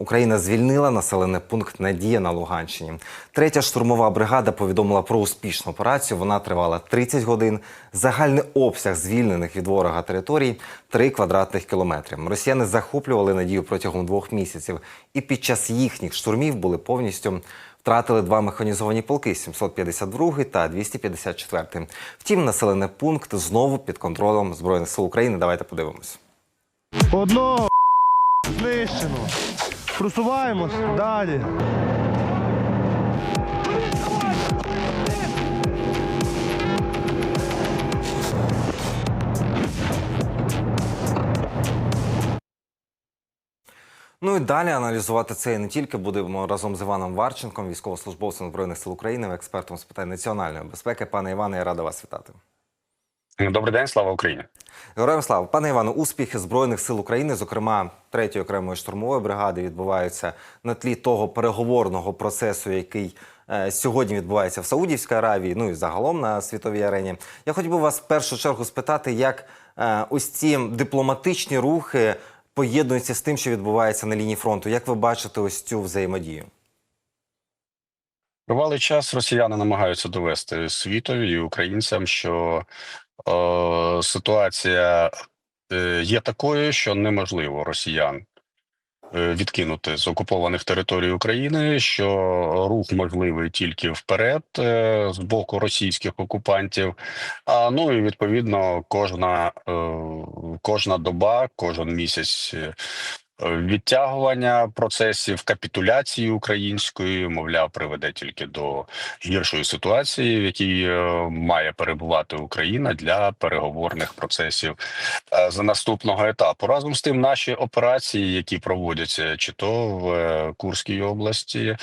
Україна звільнила населений пункт Надія на Луганщині. Третя штурмова бригада повідомила про успішну операцію. Вона тривала 30 годин. Загальний обсяг звільнених від ворога територій 3 квадратних кілометри. Росіяни захоплювали надію протягом двох місяців, і під час їхніх штурмів були повністю втратили два механізовані полки 752 та 254. Втім, населений пункт знову під контролем збройних сил України. Давайте подивимось. Одного знищено. Просуваємось далі. Ну і далі аналізувати це не тільки будемо разом з Іваном Варченком, військовослужбовцем збройних сил України, експертом з питань національної безпеки. Пане Іване, я рада вас вітати. Добрий день, слава Україні. Героям слава, пане Івану, успіхи збройних сил України, зокрема третьої окремої штурмової бригади, відбуваються на тлі того переговорного процесу, який е, сьогодні відбувається в Саудівській Аравії, ну і загалом на світовій арені. Я хотів би вас в першу чергу спитати, як е, ось ці дипломатичні рухи поєднуються з тим, що відбувається на лінії фронту. Як ви бачите ось цю взаємодію? Тривалий час росіяни намагаються довести світові і українцям, що ситуація е, є такою, що неможливо росіян е, відкинути з окупованих територій України, що рух можливий тільки вперед е, з боку російських окупантів. А ну і відповідно кожна, е, кожна доба, кожен місяць. Відтягування процесів капітуляції української, мовляв, приведе тільки до гіршої ситуації, в якій е, має перебувати Україна для переговорних процесів е, за наступного етапу. Разом з тим, наші операції, які проводяться, чи то в е, Курській області,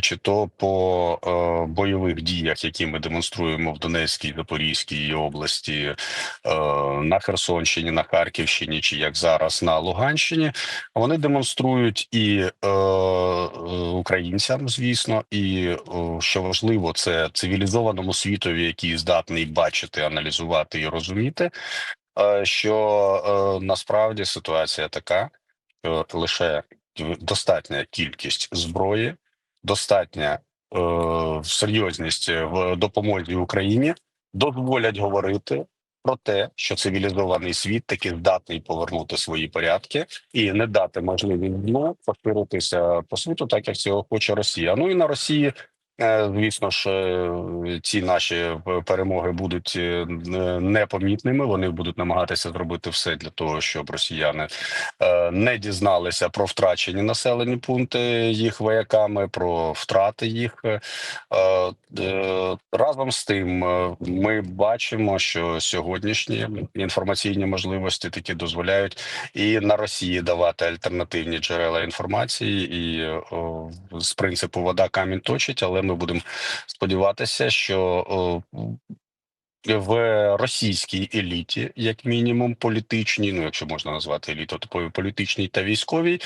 чи то по бойових діях, які ми демонструємо в Донецькій, Запорізькій області, на Херсонщині, на Харківщині, чи як зараз на Луганщині. Вони демонструють і е, е, українцям, звісно, і е, що важливо, це цивілізованому світові, який здатний бачити, аналізувати і розуміти, е, що е, насправді ситуація така, що лише достатня кількість зброї, достатня е, серйозність в допомозі Україні дозволять говорити про те, що цивілізований світ таки здатний повернути свої порядки і не дати можливість знову поширитися по світу, так як цього хоче Росія. Ну і на Росії. Е, Звісно ж, е, ці наші перемоги будуть е, непомітними. Вони будуть намагатися зробити все для того, щоб росіяни е, не дізналися про втрачені населені пункти їх вояками, про втрати їх. Е, е, Разом з тим, е, ми бачимо, що сьогоднішні інформаційні можливості таки дозволяють і на Росії давати альтернативні джерела інформації, і з принципу вода камінь точить, але ми будемо сподіватися, що в російській еліті, як мінімум, політичній, ну якщо можна назвати еліту, то політичній та військовій.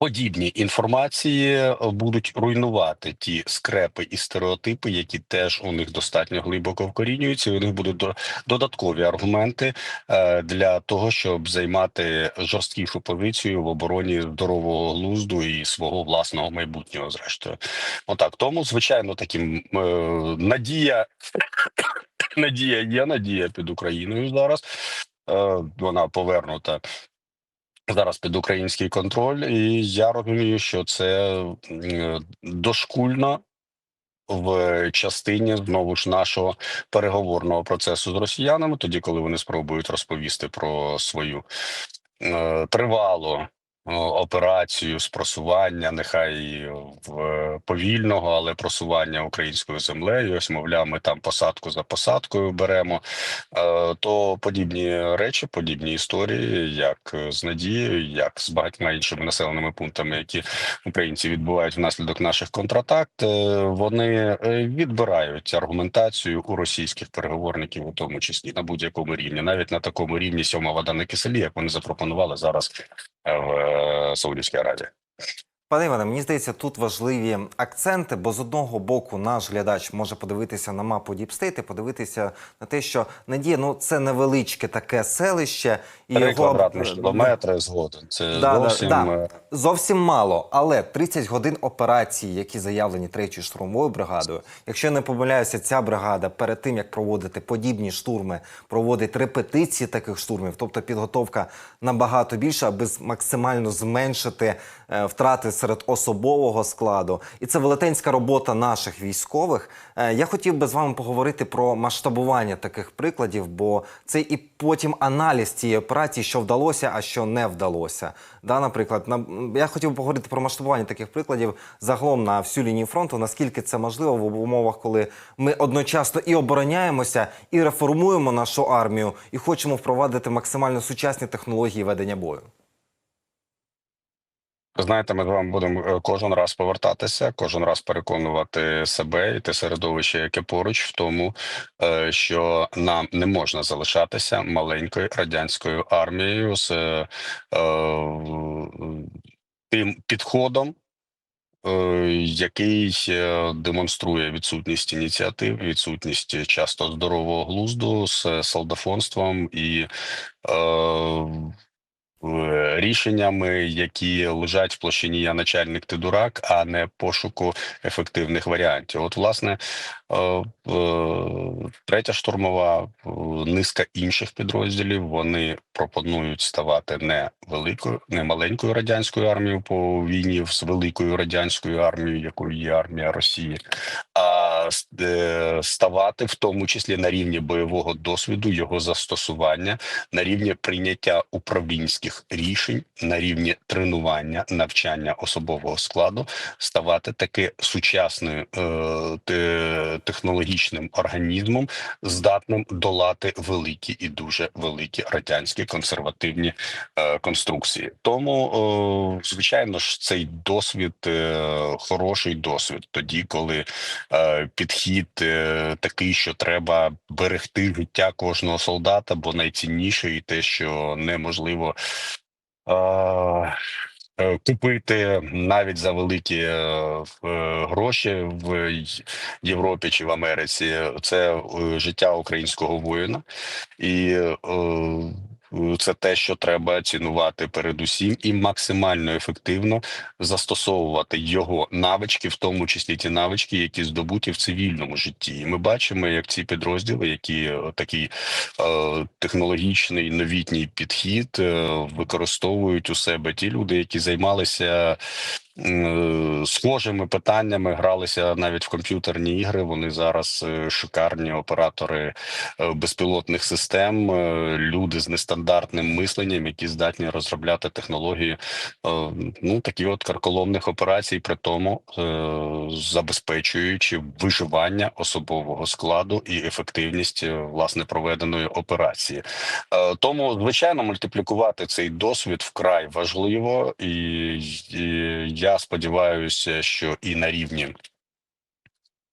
Подібні інформації е, будуть руйнувати ті скрепи і стереотипи, які теж у них достатньо глибоко вкорінюються. і У них будуть до- додаткові аргументи е, для того, щоб займати жорсткішу позицію в обороні здорового глузду і свого власного майбутнього. Зрештою, отак тому, звичайно, таким е, надія, надія є надія під Україною зараз. Вона повернута зараз під український контроль, і я розумію, що це м, дошкульно в частині знову ж нашого переговорного процесу з росіянами, тоді коли вони спробують розповісти про свою е, тривалу. е, Операцію з просування, нехай в е, повільного, але просування українською землею. Ось, мовляв, ми там посадку за посадкою беремо. Е, То подібні речі, подібні історії, як з Надією, як з багатьма іншими населеними пунктами, які українці відбувають внаслідок наших контратак, е, вони е, відбирають аргументацію у російських переговорників, у тому числі на будь-якому рівні, навіть на такому рівні сьома вода на киселі, як вони запропонували зараз е, в е, Саудівській Аравії. Пане Іване, мені здається, тут важливі акценти, бо з одного боку наш глядач може подивитися на мапу Діпстейт і подивитися на те, що Надія, ну це невеличке таке селище, і Три його квадратних кілометри згоден. Це Да, да, зовсім да. е, Зовсім мало, але 30 годин операції, які заявлені третьою штурмовою бригадою. Якщо я не помиляюся, ця бригада перед тим як проводити подібні штурми, проводить репетиції таких штурмів, тобто підготовка набагато більша, аби максимально зменшити е, втрати серед особового складу. І це велетенська робота наших військових. Е, я хотів би з вами поговорити про масштабування таких прикладів, бо це і потім аналіз цієї операції, що вдалося, а що не вдалося. Да, наприклад, на я хотів би поговорити про масштабування таких прикладів загалом на всю лінію фронту. Наскільки це можливо в умовах, коли ми одночасно і обороняємося, і реформуємо нашу армію, і хочемо впровадити максимально сучасні технології ведення бою. Знаєте, ми з вами будемо е, кожен раз повертатися, кожен раз переконувати себе і те середовище, яке поруч, в тому, е, що нам не можна залишатися маленькою радянською армією з е, тим підходом. Який демонструє відсутність ініціатив, відсутність часто здорового глузду з солдафонством і е, рішеннями, які лежать в площині я начальник ти дурак, а не пошуку ефективних варіантів. От, власне, е, е, третя штурмова, е, низка інших підрозділів вони пропонують ставати не великою, не маленькою радянською армією по війні з великою радянською армією, якою є армія Росії, а е, ставати в тому числі на рівні бойового досвіду, його застосування на рівні прийняття управлінських рішень, на рівні тренування, навчання особового складу, ставати таки сучасною е, технологічним організмом, здатним долати великі і дуже великі радянські консервативні е, конструкції. Тому, е, звичайно ж, цей досвід е, хороший досвід, тоді, коли е, підхід е, такий, що треба берегти життя кожного солдата, бо найцінніше і те, що неможливо. е, Купити навіть за великі е, е, гроші в Європі чи в Америці це життя українського воїна, і е, це те, що треба цінувати передусім, і максимально ефективно застосовувати його навички, в тому числі ті навички, які здобуті в цивільному житті. І ми бачимо, як ці підрозділи, які е, такий е, технологічний новітній підхід е, використовують у себе ті люди, які займалися. М, Схожими питаннями гралися навіть в комп'ютерні ігри. Вони зараз е, шикарні оператори е, безпілотних систем, е, люди з нестандартним мисленням, які здатні розробляти технології е, ну такі от карколомних операцій, при тому е, забезпечуючи виживання особового складу і ефективність е, власне проведеної операції. Е, Тому, звичайно, мультиплікувати цей досвід вкрай важливо, і, і я сподіваюся, що і на рівні.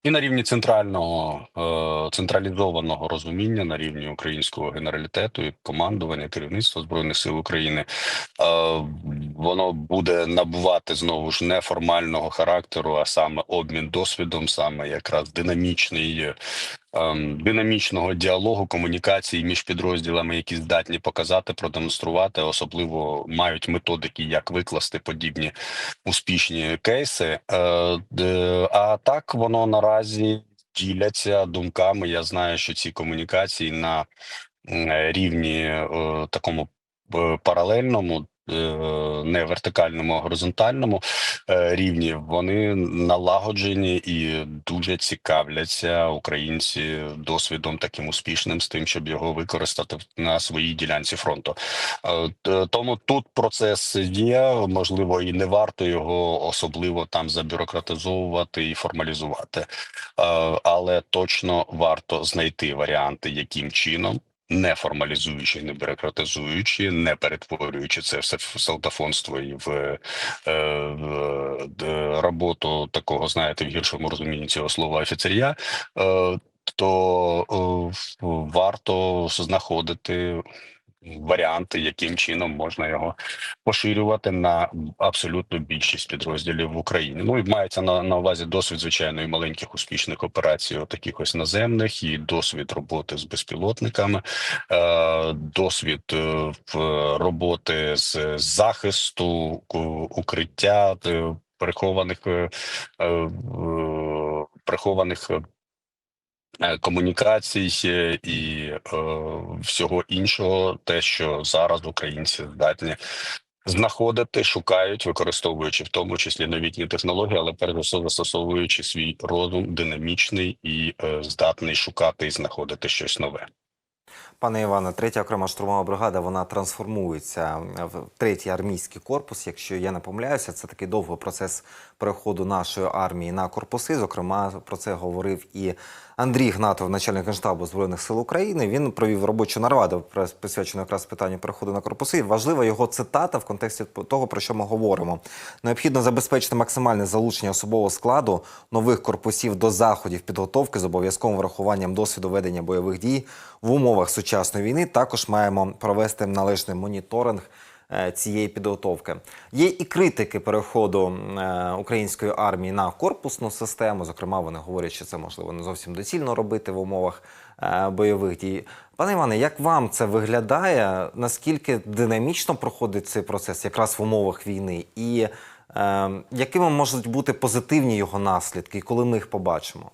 І на рівні центрального е, централізованого розуміння на рівні українського генералітету і командування керівництва збройних сил України е, воно буде набувати знову ж неформального характеру, а саме обмін досвідом, саме якраз динамічний динамічного діалогу, комунікації між підрозділами, які здатні показати, продемонструвати, особливо мають методики, як викласти подібні успішні кейси. Е, а так воно наразі діляться думками. Я знаю, що ці комунікації на рівні е, такому е, паралельному. Е, Не вертикальному, а горизонтальному е, рівні вони налагоджені і дуже цікавляться українці досвідом таким успішним з тим, щоб його використати на своїй ділянці фронту. Е, Тому тут процес є. Можливо, і не варто його особливо там забюрократизовувати і формалізувати, але точно варто знайти варіанти, яким чином. Не формалізуючи, не бюрократизуючи, не перетворюючи це все в солдафонство і в, е, в д- роботу такого, знаєте, в гіршому розумінні цього слова офіцерія, е, то е, варто знаходити варіанти, яким чином можна його поширювати на абсолютно більшість підрозділів в Україні. Ну і мається на, на увазі досвід звичайно і маленьких успішних операцій, таких ось наземних, і досвід роботи з безпілотниками, е, досвід е, в роботи з захисту, укриття е, прихованих прихованих. Е, Комунікацій і е, всього іншого, те, що зараз українці здатні знаходити, шукають, використовуючи в тому числі новітні технології, але перш за все застосовуючи свій розум динамічний і е, здатний шукати і знаходити щось нове. Пане Іване, третя окрема штурмова бригада вона трансформується в третій армійський корпус. Якщо я не помиляюся, це такий довгий процес переходу нашої армії на корпуси. Зокрема, про це говорив і Андрій Гнатов, начальник генштабу збройних сил України. Він провів робочу нараду, присвячену якраз питанню переходу на корпуси. Важлива його цитата в контексті того, про що ми говоримо. Необхідно забезпечити максимальне залучення особового складу нових корпусів до заходів підготовки з обов'язковим врахуванням досвіду ведення бойових дій в умовах сучасної війни. Також маємо провести належний моніторинг цієї підготовки. Є і критики переходу е, української армії на корпусну систему. Зокрема, вони говорять, що це можливо не зовсім доцільно робити в умовах е, бойових дій. Пане Іване, як вам це виглядає? Наскільки динамічно проходить цей процес якраз в умовах війни? І е, якими можуть бути позитивні його наслідки, коли ми їх побачимо?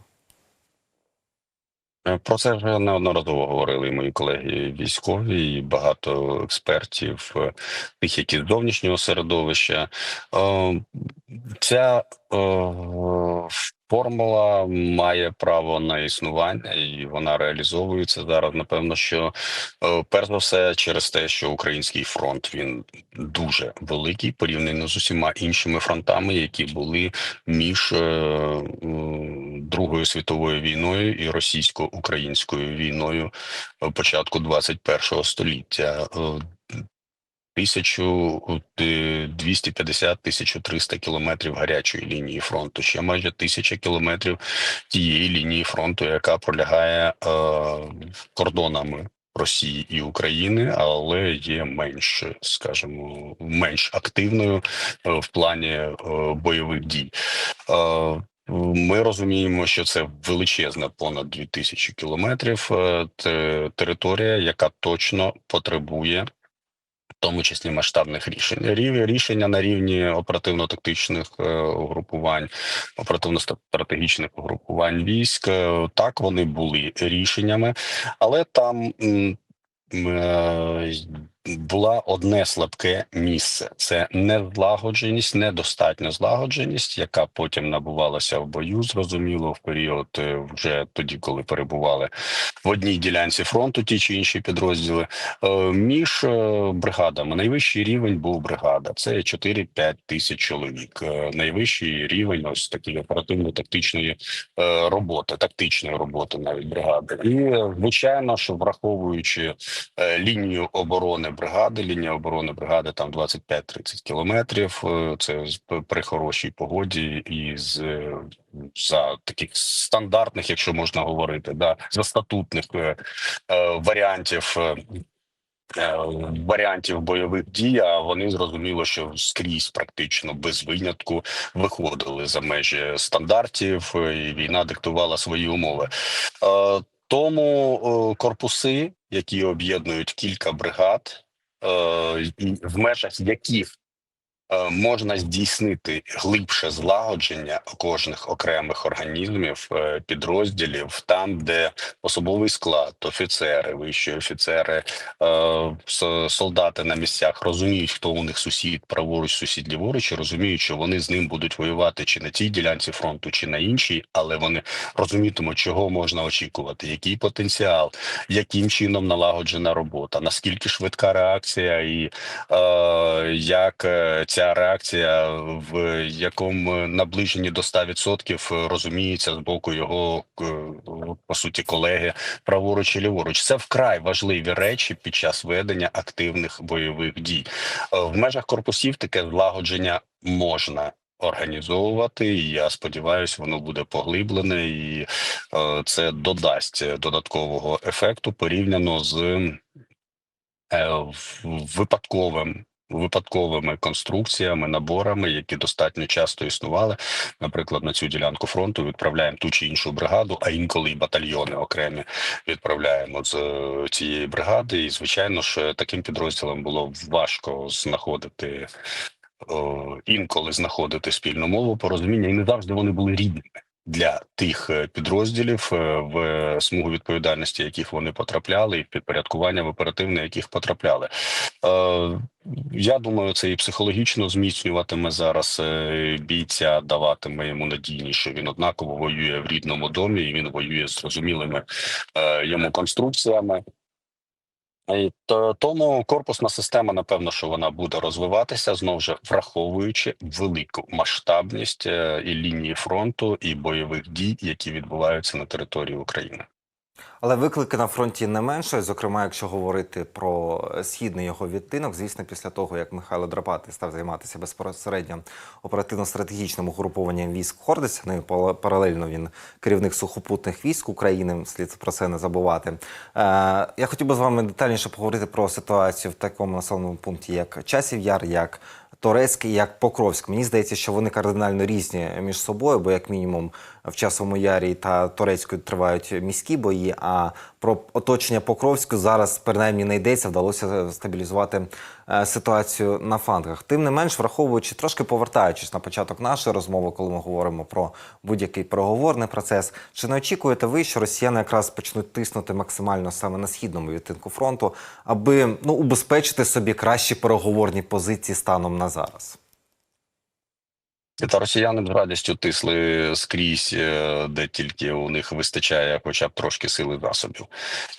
Е, Про це вже неодноразово говорили мої колеги військові, і багато експертів, е, тих, які з зовнішнього середовища. Е, Ця е, формула має право на існування, і вона реалізовується зараз. Напевно, що е, перш за все через те, що український фронт він дуже великий порівняно з усіма іншими фронтами, які були між е, Другою світовою війною і російсько-українською війною початку 21 століття. Е, 1250-1300 кілометрів гарячої лінії фронту, ще майже тисяча кілометрів тієї лінії фронту, яка пролягає е, кордонами Росії і України, але є менш, скажімо, менш активною е, в плані е, бойових дій. Е, ми розуміємо, що це величезна, понад 2000 кілометрів е, те- територія, яка точно потребує. Тому числі масштабних рішень Рів- рішення на рівні оперативно-тактичних е, угрупувань, оперативно-стратегічних угрупувань військ. е, Так вони були рішеннями, але там е, була одне слабке місце: це незлагодженість, недостатня злагодженість, яка потім набувалася в бою. Зрозуміло, в період е, вже тоді, коли перебували в одній ділянці фронту, ті чи інші підрозділи. Е, Між е, бригадами найвищий рівень був бригада. Це 4-5 тисяч чоловік. Найвищий рівень ось такої оперативно-тактичної роботи, тактичної роботи навіть бригади. І звичайно, що враховуючи лінію оборони бригади, лінія оборони бригади там 25-30 кілометрів. е, Це при хорошій погоді і з е, за таких стандартних, якщо можна говорити, да за статутних е, е, варіантів. Варіантів бойових дій, а вони зрозуміло, що скрізь практично без винятку виходили за межі стандартів, і війна диктувала свої умови. Тому е, корпуси, які об'єднують кілька бригад, е, в межах яких можна здійснити глибше злагодження кожних окремих організмів, е, підрозділів, там, де особовий склад, офіцери, вищі офіцери, е, солдати на місцях розуміють, хто у них сусід, праворуч, сусід ліворуч, і розуміють, що вони з ним будуть воювати чи на тій ділянці фронту, чи на іншій, але вони розумітимуть, чого можна очікувати, який потенціал, яким чином налагоджена робота, наскільки швидка реакція, і е, як е, ця реакція в якому наближенні до 100% розуміється з боку його е, по суті колеги праворуч і ліворуч. Це вкрай важливі речі під час ведення активних бойових дій. Е, В межах корпусів таке злагодження можна. Організовувати, і я сподіваюся, воно буде поглиблене, і е, це додасть додаткового ефекту порівняно з е, випадковим. Випадковими конструкціями, наборами, які достатньо часто існували. Наприклад, на цю ділянку фронту відправляємо ту чи іншу бригаду, а інколи й батальйони окремі відправляємо з е, цієї бригади. І звичайно ж, е, таким підрозділам було важко знаходити інколи знаходити спільну мову, порозуміння, і не завжди вони були рідними для тих е, підрозділів, е, в смугу відповідальності, яких вони потрапляли, і підпорядкування в оперативне, яких потрапляли. Е, я думаю, це і психологічно зміцнюватиме зараз бійця, даватиме йому надійність, що він однаково воює в рідному домі, і він воює з зрозумілими е, йому конструкціями. І то тому корпусна система, напевно, що вона буде розвиватися знову ж враховуючи велику масштабність е, і лінії фронту, і бойових дій, які відбуваються на території України. Але виклики на фронті не менше. Зокрема, якщо говорити про східний його відтинок, звісно, після того як Михайло Драпатий став займатися безпосередньо оперативно-стратегічним угрупованням військ Хордиця, ну і паралельно він керівник сухопутних військ України. Слід про це не забувати. Е, я хотів би з вами детальніше поговорити про ситуацію в такому населеному пункті, як Часів Яр, як Торецький, як Покровськ. Мені здається, що вони кардинально різні між собою, бо як мінімум в часовому ярі та Торецької тривають міські бої. А про оточення Покровську зараз принаймні не йдеться. Вдалося стабілізувати е, ситуацію на флангах. Тим не менш, враховуючи трошки повертаючись на початок нашої розмови, коли ми говоримо про будь-який переговорний процес. Чи не очікуєте ви, що росіяни якраз почнуть тиснути максимально саме на східному відтинку фронту, аби ну убезпечити собі кращі переговорні позиції станом на зараз? Та росіяни з радістю тисли скрізь, е, де тільки у них вистачає, хоча б трошки сили засобів.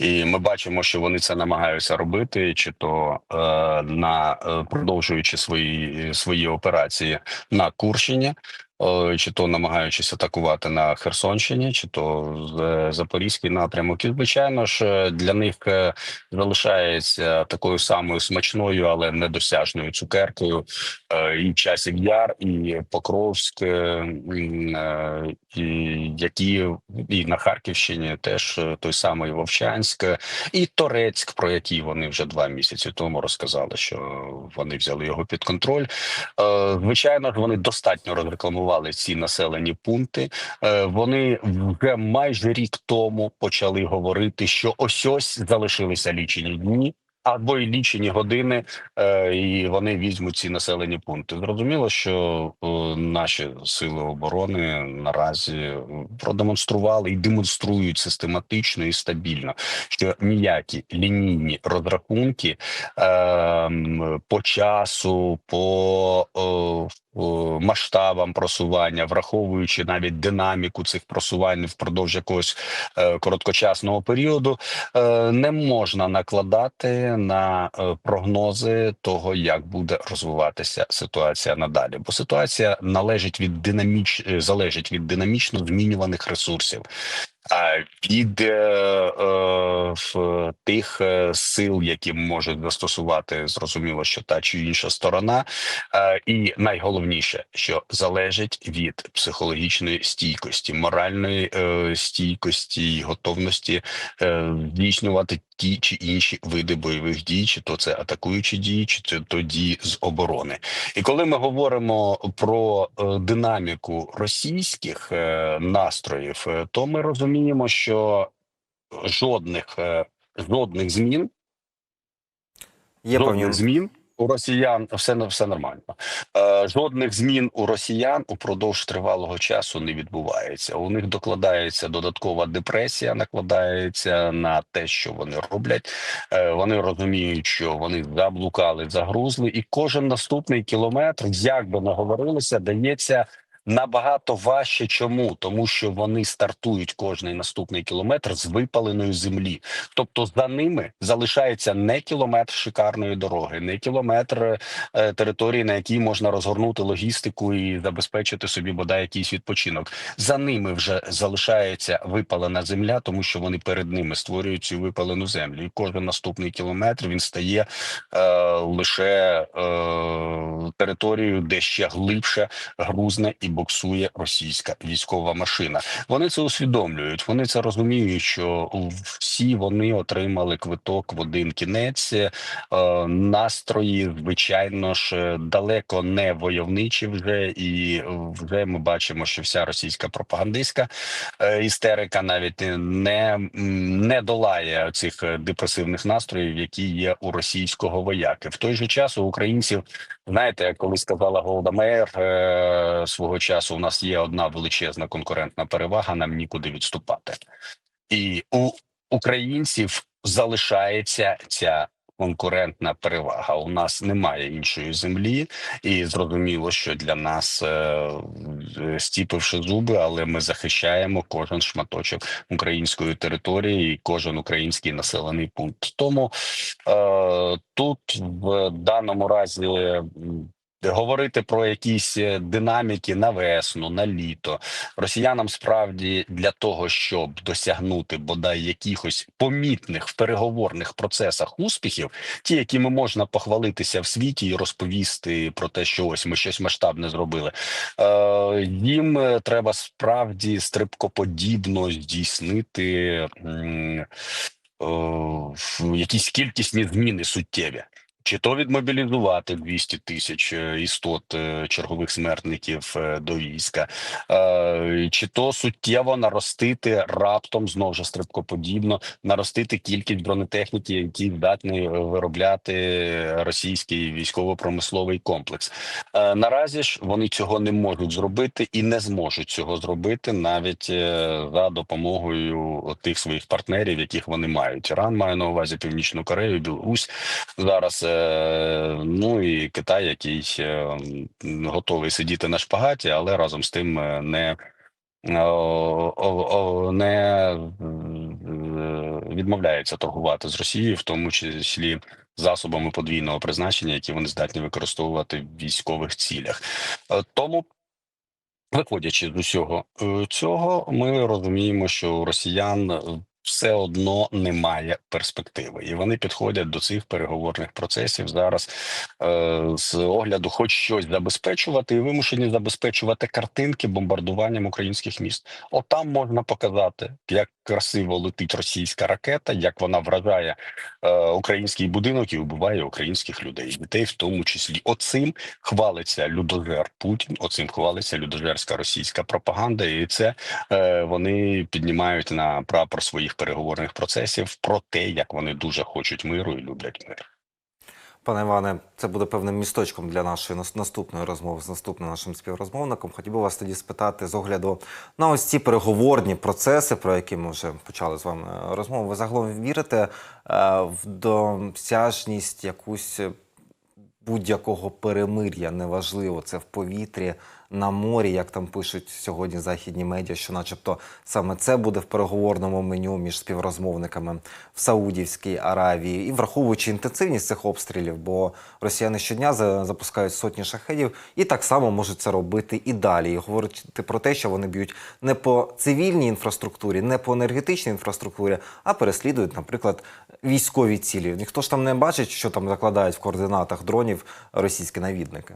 І ми бачимо, що вони це намагаються робити, чи то е, на е, продовжуючи свої свої операції на Курщині. Е, Чи то намагаючись атакувати на Херсонщині, чи то з Запорізький напрямок, і звичайно ж е, для них е, залишається такою самою смачною, але недосяжною цукеркою е, і часів яр, і Покровськ, е, е, і які і на Харківщині теж е, той самий Вовчанськ, е, і Торецьк, про який вони вже два місяці тому розказали, що вони взяли його під контроль. Е, Звичайно ж, вони достатньо розрекламували ці населені пункти. Е, Вони вже майже рік тому почали говорити, що ось ось залишилися лічені дні. Або й лічені години, е, і вони візьмуть ці населені пункти. Зрозуміло, що е, наші сили оборони наразі продемонстрували і демонструють систематично і стабільно, що ніякі лінійні розрахунки е, по часу, по масштабам просування, враховуючи навіть динаміку цих просувань впродовж якогось е, короткочасного періоду, е, не можна накладати на е, прогнози того, як буде розвиватися ситуація надалі. Бо ситуація належить від динаміч е, залежить від динамічно змінюваних ресурсів. Від е, е, в тих е, сил, які можуть застосувати, зрозуміло, що та чи інша сторона, і найголовніше, що залежить від психологічної стійкості, моральної стійкості і готовності здійснювати ті чи інші види бойових дій, чи то це атакуючі дії, чи це то дії з оборони. І коли ми говоримо про е, динаміку російських е, настроїв, е, то ми розуміємо, що жодних жодних змін Є жодних певні змін у росіян все все нормально. Е, жодних змін у росіян упродовж тривалого часу не відбувається. У них докладається додаткова депресія, накладається на те, що вони роблять. Е, вони розуміють, що вони заблукали, загрузли, і кожен наступний кілометр, як би наговорилися, дається. Набагато важче, чому тому, що вони стартують кожний наступний кілометр з випаленої землі. Тобто за ними залишається не кілометр шикарної дороги, не кілометр е, території, на якій можна розгорнути логістику і забезпечити собі бодай якийсь відпочинок. За ними вже залишається випалена земля, тому що вони перед ними створюють цю випалену землю. І кожен наступний кілометр він стає е, лише е, територією, де ще глибше грузне і боксує російська військова машина. Вони це усвідомлюють. Вони це розуміють, що всі вони отримали квиток в один кінець. Е, настрої, звичайно ж, далеко не войовничі вже, і вже ми бачимо, що вся російська пропагандистська е, істерика навіть не, не долає цих депресивних настроїв, які є у російського вояки. В той же час у українців, знаєте, коли сказала Голда Меєр е, свого часу, у нас є одна величезна конкурентна перевага, нам нікуди відступати, і у українців залишається ця. Конкурентна перевага у нас немає іншої землі, і зрозуміло, що для нас е, стіпивши зуби, але ми захищаємо кожен шматочок української території і кожен український населений пункт. Тому е, тут в даному разі. Говорити про якісь е, динаміки на весну, на літо росіянам справді для того, щоб досягнути бодай якихось помітних в переговорних процесах успіхів, ті, якими можна похвалитися в світі і розповісти про те, що ось ми щось масштабне зробили. Е, їм е, треба справді стрибкоподібно здійснити е, якісь кількісні зміни суттєві. Чи то відмобілізувати 200 тисяч е, істот е, чергових смертників е, до війська, чи то суттєво наростити раптом знову ж стрибкоподібно наростити кількість бронетехніки, які здатні виробляти російський військово-промисловий комплекс. Наразі ж вони цього не можуть зробити і не зможуть цього зробити навіть за допомогою тих своїх партнерів, яких вони мають. Іран має на увазі Північну Корею, Білорусь зараз. Е, Ну і Китай, який е, готовий сидіти на шпагаті, але разом з тим е, не о- не е, відмовляється торгувати з Росією, в тому числі засобами подвійного призначення, які вони здатні використовувати в військових цілях. Е, Тому, виходячи з усього е, цього, ми розуміємо, що у росіян е, все одно немає перспективи, і вони підходять до цих переговорних процесів зараз е, з огляду, хоч щось забезпечувати, і вимушені забезпечувати картинки бомбардуванням українських міст. Отам можна показати, як красиво летить російська ракета, як вона вражає е, український будинок і вбиває українських людей, дітей, в тому числі. Оцим хвалиться людожер Путін. Оцим хвалиться людожерська російська пропаганда, і це е, вони піднімають на прапор своїх переговорних процесів про те, як вони дуже хочуть миру і люблять мир. Пане Іване, це буде певним місточком для нашої наступної розмови з наступним нашим співрозмовником. Хотів би вас тоді спитати з огляду на ось ці переговорні процеси, про які ми вже почали з вами е, розмову. Ви загалом вірите е, в досяжність якусь будь-якого перемир'я, неважливо, це в повітрі, на морі, як там пишуть сьогодні західні медіа, що, начебто, саме це буде в переговорному меню між співрозмовниками в Саудівській Аравії, і враховуючи інтенсивність цих обстрілів, бо росіяни щодня запускають сотні шахедів і так само можуть це робити і далі. І говорити про те, що вони б'ють не по цивільній інфраструктурі, не по енергетичній інфраструктурі, а переслідують, наприклад, військові цілі. Ніхто ж там не бачить, що там закладають в координатах дронів російські навідники.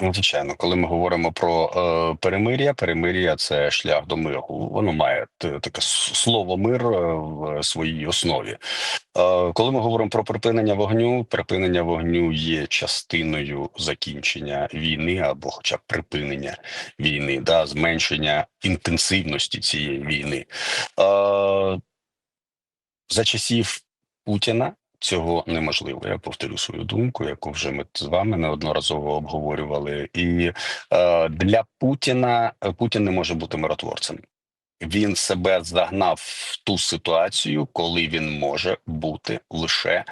Ну, Звичайно, коли ми говоримо про е, перемир'я, перемир'я це шлях до миру. Воно має таке слово мир е, в своїй основі. Е, коли ми говоримо про припинення вогню, припинення вогню є частиною закінчення війни або, хоча б припинення війни, да, зменшення інтенсивності цієї війни. Е, за часів Путіна цього неможливо. Я повторю свою думку, яку вже ми з вами неодноразово обговорювали. І е, для Путіна е, Путін не може бути миротворцем. Він себе загнав в ту ситуацію, коли він може бути лише е,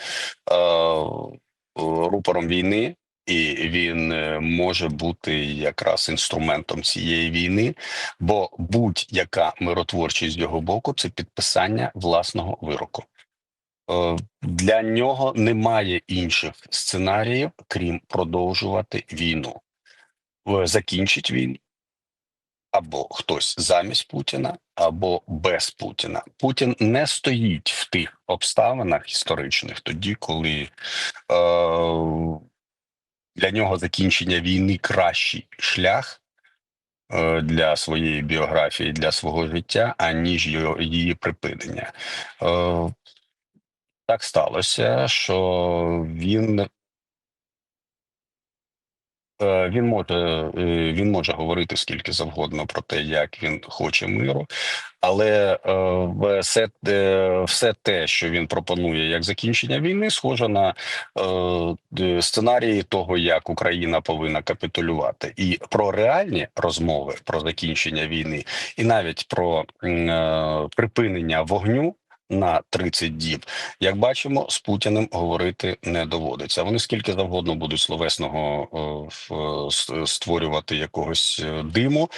рупором війни. І він е, може бути якраз інструментом цієї війни, бо будь-яка миротворчість з його боку це підписання власного вироку. Е, Для нього немає інших сценаріїв, крім продовжувати війну. Е, Закінчить війну або хтось замість Путіна, або без Путіна. Путін не стоїть в тих обставинах історичних, тоді, коли е, для нього закінчення війни кращий шлях е, для своєї біографії, для свого життя, аніж її припинення. Так сталося, що він. е, Він може е, він може говорити скільки завгодно про те, як він хоче миру, але е, все, все те, що він пропонує як закінчення війни, схоже на сценарії того, як Україна повинна капітулювати, і про реальні розмови про закінчення війни, і навіть про припинення вогню. На 30 діб, як бачимо, з Путіним говорити не доводиться. Вони скільки завгодно будуть словесного е, створювати якогось е, диму,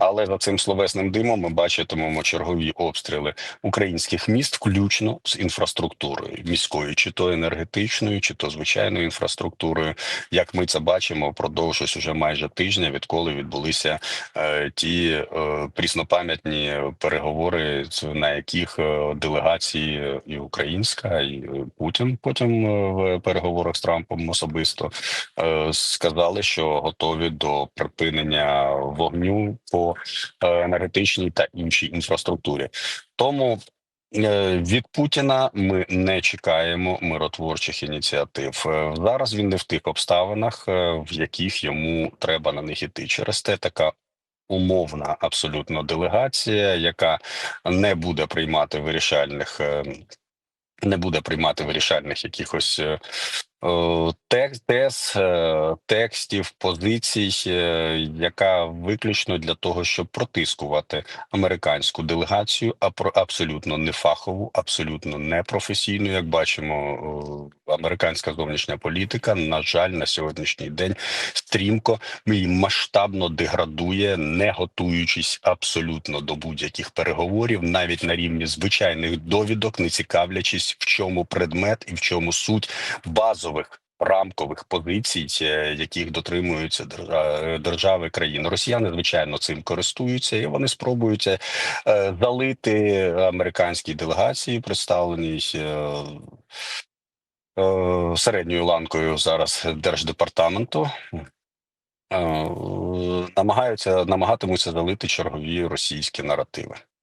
але за цим словесним димом ми бачитимемо чергові обстріли українських міст, включно з інфраструктурою міською, чи то енергетичною, чи то звичайною інфраструктурою. Як ми це бачимо впродовж ось уже майже тижня, відколи відбулися е, ті е, пріснопам'ятні переговори, на яких е, делегації і українська, і Путін потім е, в переговорах з Трампом особисто е, сказали, що готові до припинення вогню по е, енергетичній та іншій інфраструктурі. Тому е, від Путіна ми не чекаємо миротворчих ініціатив. Е, Зараз він не в тих обставинах, в яких йому треба на них іти. Через те така. Умовна абсолютно делегація, яка не буде приймати вирішальних не буде приймати вирішальних якихось текст, тез, е, текстів, позицій, е, яка виключно для того, щоб протискувати американську делегацію, а про абсолютно не фахову, абсолютно не професійну. Як бачимо, е, американська зовнішня політика, на жаль, на сьогоднішній день стрімко і масштабно деградує, не готуючись абсолютно до будь-яких переговорів, навіть на рівні звичайних довідок, не цікавлячись, в чому предмет і в чому суть базових. Рамкових позицій, е, яких дотримуються держа- держави країни, росіяни звичайно цим користуються, і вони спробують е, залити американські делегації, представлені е, е, середньою ланкою зараз держдепартаменту. Е, намагаються намагатимуться залити чергові російські наративи.